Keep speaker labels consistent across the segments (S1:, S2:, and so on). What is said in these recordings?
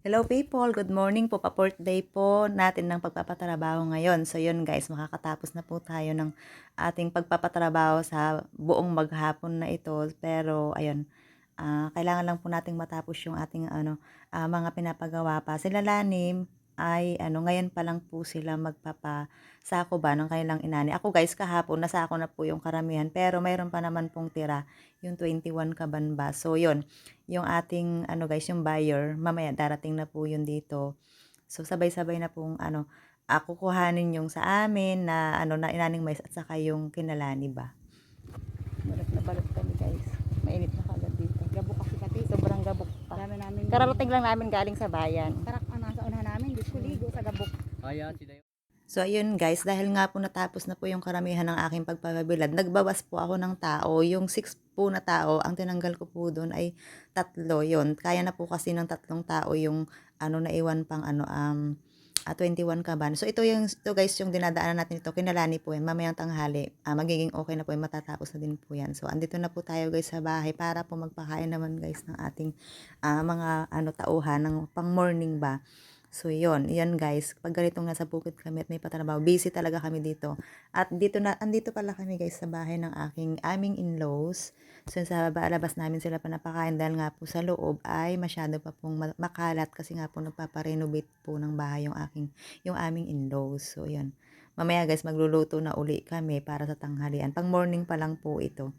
S1: Hello people, good morning po. Pa-fourth day po natin ng pagpapatrabaho ngayon. So yun guys, makakatapos na po tayo ng ating pagpapatrabaho sa buong maghapon na ito. Pero ayun, ah, kailangan lang po nating matapos yung ating ano, ah, mga pinapagawa pa. Sila Lanim ay ano, ngayon pa lang po sila magpapasako ba ng kanilang inani. Ako guys, kahapon nasako na po yung karamihan pero mayroon pa naman pong tira yung 21 kaban ba. So yun, yung ating ano guys, yung buyer, mamaya darating na po yun dito. So sabay-sabay na pong ano, ah, kukuhanin yung sa amin na ano na inaning mais at saka yung kinalani ba. Balot na balot kami guys. Mainit na kagad dito.
S2: Gabok kasi pati.
S1: Sobrang gabok pa.
S2: Dami namin.
S1: Kararating lang namin galing sa bayan.
S2: Tarak ang ligo sa gabok.
S3: Ayan, sila yung...
S1: So ayun guys, dahil nga po natapos na po yung karamihan ng aking pagpapabilad, nagbawas po ako ng tao. Yung 6 po na tao, ang tinanggal ko po doon ay tatlo yon Kaya na po kasi ng tatlong tao yung ano naiwan pang ano um ah, 21 kaban. So ito yung ito guys yung dinadaanan natin ito kinalani po yan. Mamayang tanghali, ah, magiging okay na po yan, matatapos na din po yan. So andito na po tayo guys sa bahay para po magpakain naman guys ng ating ah, mga ano tauhan ng pang morning ba. So, yon yan guys. Pag ganito nga sa bukid kami at may patrabaho, busy talaga kami dito. At dito na, andito pala kami guys sa bahay ng aking aming in-laws. So, sa labas namin sila panapakain dahil nga po sa loob ay masyado pa pong ma- makalat kasi nga po nagpaparenovate po ng bahay yung aking, yung aming in-laws. So, yun. Mamaya guys, magluluto na uli kami para sa tanghalian. Pang morning pa lang po ito.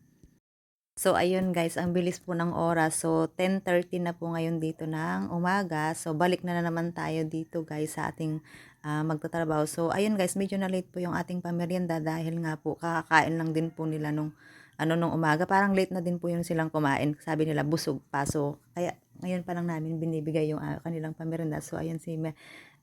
S1: So, ayun guys, ang bilis po ng oras. So, 10.30 na po ngayon dito ng umaga. So, balik na na naman tayo dito guys sa ating ah, magtatrabaho. So, ayun guys, medyo na late po yung ating pamerienda dahil nga po kakakain lang din po nila nung ano nung umaga. Parang late na din po yung silang kumain. Sabi nila busog pa. So, kaya ngayon pa lang namin binibigay yung ah, kanilang pamerienda. So, ayun si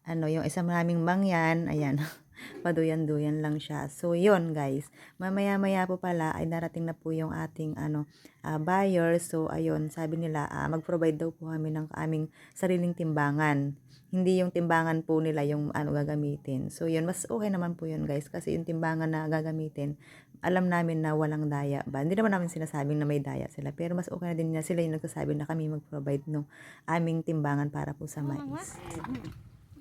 S1: ano, yung isa naming mangyan, ayan, paduyan-duyan lang siya. So, yun guys, mamaya-maya po pala ay darating na po yung ating ano, ah, buyer. So, ayun, sabi nila, ah, mag-provide daw po kami ng aming sariling timbangan. Hindi yung timbangan po nila yung ano gagamitin. So, yun, mas okay naman po yun guys. Kasi yung timbangan na gagamitin, alam namin na walang daya ba. Hindi naman namin sinasabing na may daya sila. Pero mas okay na din na sila yung nagsasabi na kami mag-provide ng aming timbangan para po sa mais.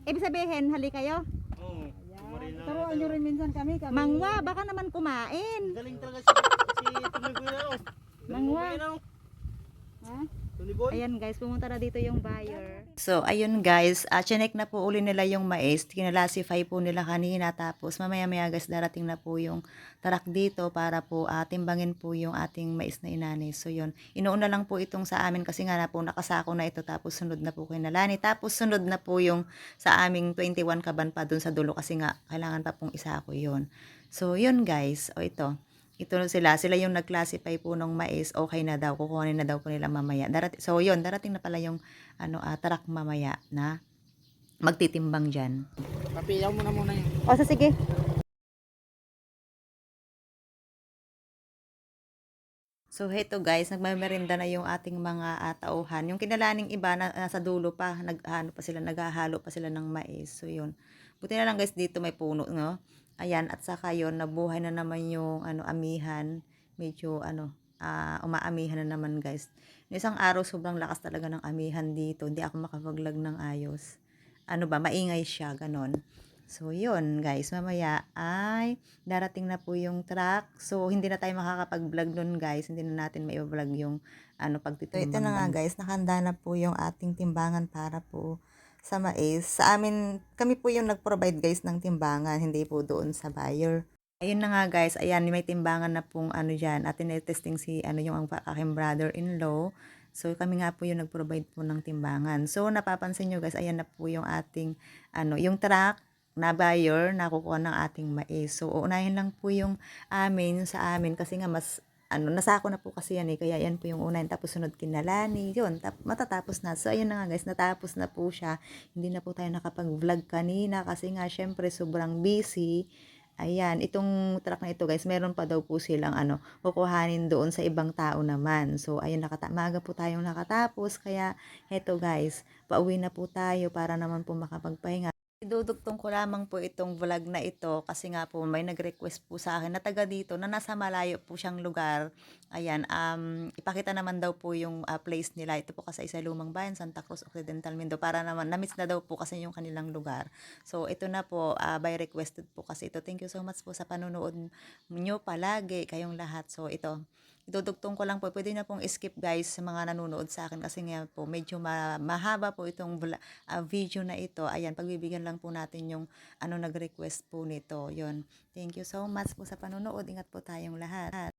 S2: Ibig sabihin, hali kayo.
S3: Oo.
S2: Turuan nyo rin minsan kami. kami.
S1: Mangwa, baka naman kumain.
S3: Galing talaga si, si Boy na, oh.
S2: Mangwa.
S3: Mo,
S2: Ha?
S3: Tony Boy.
S1: Ayan guys, pumunta na dito yung buyer. So, ayun guys, uh, chinek na po uli nila yung mais. Kinalasify po nila kanina. Tapos, mamaya-maya guys, darating na po yung tarak dito para po uh, timbangin po yung ating mais na inani. So, yun. Inuuna lang po itong sa amin kasi nga na po nakasako na ito. Tapos, sunod na po kay Nalani. Tapos, sunod na po yung sa aming 21 kaban pa dun sa dulo kasi nga kailangan pa pong isako yun. So, yun guys. O, ito ito sila, sila yung nag-classify po ng mais, okay na daw, kukuhanin na daw po nila mamaya. Darating, so yun, darating na pala yung ano, ah, tarak mamaya na magtitimbang dyan.
S3: Papiyaw mo na muna yun.
S2: O, so sige.
S1: So heto guys, nagmamerenda na yung ating mga uh, tauhan. Yung kinalaning iba na nasa dulo pa, naghano pa sila, naghahalo pa sila ng mais. So yun. Buti na lang guys dito may puno, no? Ayan, at saka yun, nabuhay na naman yung ano amihan. Medyo ano, ah, umaamihan na naman guys. Yung isang araw sobrang lakas talaga ng amihan dito. Hindi ako makapaglag ng ayos. Ano ba, maingay siya, ganon. So, yun guys, mamaya ay darating na po yung truck. So, hindi na tayo makakapag-vlog nun guys. Hindi na natin mai-vlog yung ano, pagtitimbang. So, ito na nga guys, nakahanda na po yung ating timbangan para po sa mais. Sa amin, kami po yung nag-provide guys ng timbangan, hindi po doon sa buyer. Ayun na nga guys, ayan, may timbangan na pong ano dyan. At testing si ano yung ang aking brother-in-law. So, kami nga po yung nag-provide po ng timbangan. So, napapansin nyo guys, ayan na po yung ating, ano, yung truck na buyer na kukuha ng ating mais. So, uunahin lang po yung amin, sa amin, kasi nga mas, ano, nasako na po kasi yan eh, kaya yan po yung unahin, tapos sunod kinalani, yun, tap, matatapos na. So, ayun na nga guys, natapos na po siya. Hindi na po tayo nakapag-vlog kanina, kasi nga, syempre, sobrang busy. Ayan, itong truck na ito guys, meron pa daw po silang ano, kukuhanin doon sa ibang tao naman. So, ayun, nakata maga po tayong nakatapos. Kaya, heto guys, pauwi na po tayo para naman po makapagpahinga. Idudugtong ko lamang po itong vlog na ito kasi nga po may nag-request po sa akin na taga dito na nasa malayo po siyang lugar. Ayan, um, ipakita naman daw po yung ah, place nila. Ito po kasi sa Lumang Bayan, Santa Cruz Occidental Mindoro. Para naman, na-miss na daw po kasi yung kanilang lugar. So, ito na po, ah, by requested po kasi ito. Thank you so much po sa panonood nyo palagi, kayong lahat. So, ito, idudugtong ko lang po. Pwede na pong skip guys sa mga nanonood sa akin kasi nga po medyo ma- mahaba po itong ah, video na ito. Ayan, pagbibigyan lang po natin yung ano nag-request po nito. Yon. Thank you so much po sa panonood. Ingat po tayong lahat.